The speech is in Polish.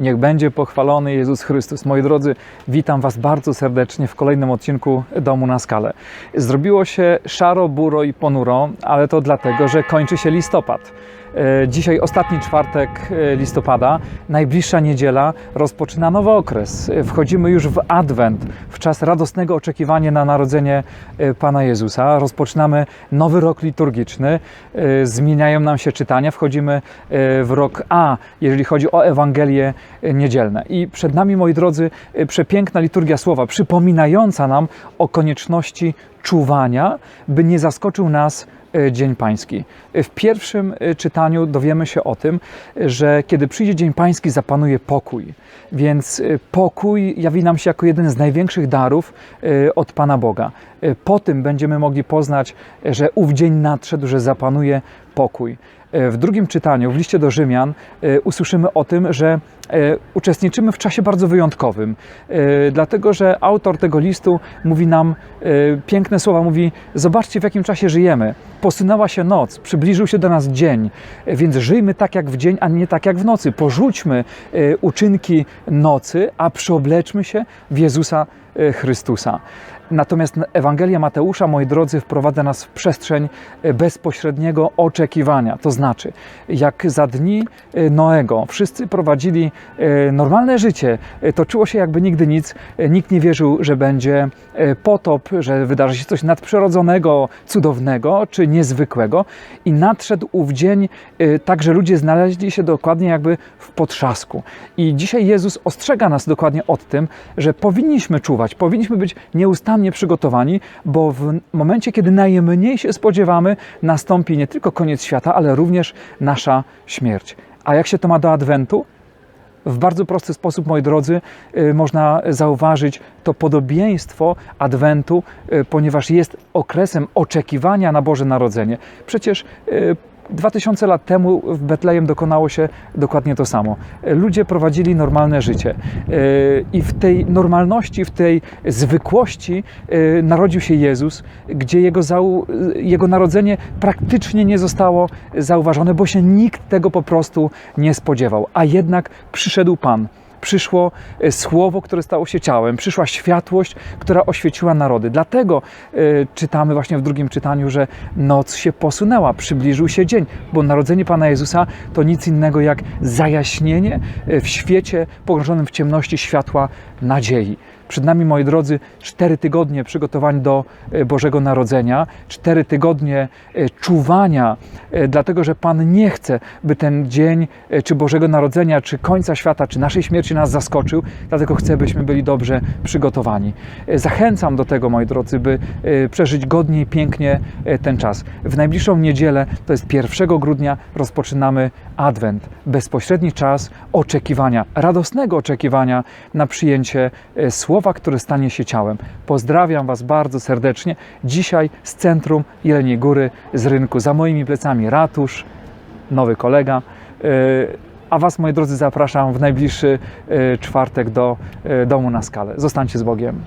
Niech będzie pochwalony Jezus Chrystus. Moi drodzy, witam Was bardzo serdecznie w kolejnym odcinku Domu na Skalę. Zrobiło się szaro, buro i ponuro, ale to dlatego, że kończy się listopad. E, Dzisiaj ostatni czwartek e, listopada, najbliższa niedziela, rozpoczyna nowy okres. E, Wchodzimy już w Adwent, w czas radosnego oczekiwania na narodzenie Pana Jezusa. Rozpoczynamy nowy rok liturgiczny, zmieniają nam się czytania, wchodzimy w rok A, jeżeli chodzi o Ewangelie niedzielne. I przed nami, moi drodzy, przepiękna liturgia słowa, przypominająca nam o konieczności czuwania, by nie zaskoczył nas e, Dzień Pański. W pierwszym e, czytaniu dowiemy się o tym, że kiedy przyjdzie Dzień Pański, zapanuje pokój. Więc e, pokój jawi nam się jako jeden z największych darów od Pana Boga. Po tym będziemy mogli poznać, że ów dzień nadszedł, że zapanuje pokój. E, W drugim czytaniu, w liście do Rzymian, e, usłyszymy o tym, że e, uczestniczymy w czasie bardzo wyjątkowym, dlatego że autor tego listu mówi nam piękne słowa, mówi: Zobaczcie, w jakim czasie żyjemy. Posunęła się noc, przybliżył się do nas dzień, więc żyjmy tak jak w dzień, a nie tak jak w nocy. Porzućmy e, uczynki nocy, a przyobleczmy się w Jezusa e, Chrystusa. Natomiast Ewangelia Mateusza, moi drodzy, wprowadza nas w przestrzeń e, bezpośredniego oczekiwania. To znaczy, jak za dni Noego wszyscy prowadzili normalne życie, toczyło się jakby nigdy nic, nikt nie wierzył, że będzie potop, że wydarzy się coś nadprzyrodzonego, cudownego czy niezwykłego. I nadszedł ów dzień, e, tak że ludzie znaleźli się dokładnie jakby w potrzasku. I dzisiaj Jezus ostrzega nas dokładnie od tym, że powinniśmy czuwać, powinniśmy być nieustannie przygotowani, bo w momencie, kiedy najmniej się spodziewamy, nastąpi nie tylko koniec świata, ale również nasza śmierć. A jak się to ma do Adwentu? W bardzo prosty sposób, moi drodzy, y, można zauważyć to podobieństwo Adwentu, y, ponieważ jest okresem oczekiwania na Boże Narodzenie. Przecież y, 2000 lat temu w Betlejem dokonało się dokładnie to samo. Ludzie prowadzili normalne życie y, i w tej normalności, w tej zwykłości y, narodził się Jezus, gdzie jego, jego narodzenie praktycznie nie zostało zauważone, bo się nikt tego po prostu nie spodziewał. A jednak przyszedł Pan. Przyszło e, słowo, które stało się ciałem, przyszła światłość, która oświeciła narody. Dlatego e, czytamy właśnie w drugim czytaniu, że noc się posunęła, przybliżył się dzień, bo narodzenie Pana Jezusa to nic innego jak zajaśnienie e, w świecie pogrążonym w ciemności światła nadziei. Przed nami, moi drodzy, cztery tygodnie przygotowań do Bożego Narodzenia, cztery tygodnie czuwania, dlatego że Pan nie chce, by ten dzień czy Bożego Narodzenia, czy końca świata, czy naszej śmierci nas zaskoczył, dlatego chce, byśmy byli dobrze przygotowani. E, Zachęcam do tego, moi drodzy, by e, przeżyć godnie i pięknie e, ten czas. W najbliższą niedzielę, to jest 1 grudnia, rozpoczynamy Adwent, bezpośredni czas oczekiwania, radosnego oczekiwania na przyjęcie słowa, które stanie się ciałem. Pozdrawiam Was bardzo serdecznie. Dzisiaj z centrum Jeleniej Góry, z rynku. Za moimi plecami ratusz, nowy kolega. A Was, moi drodzy, zapraszam w najbliższy e, czwartek do e, domu na skalę. Zostańcie z Bogiem.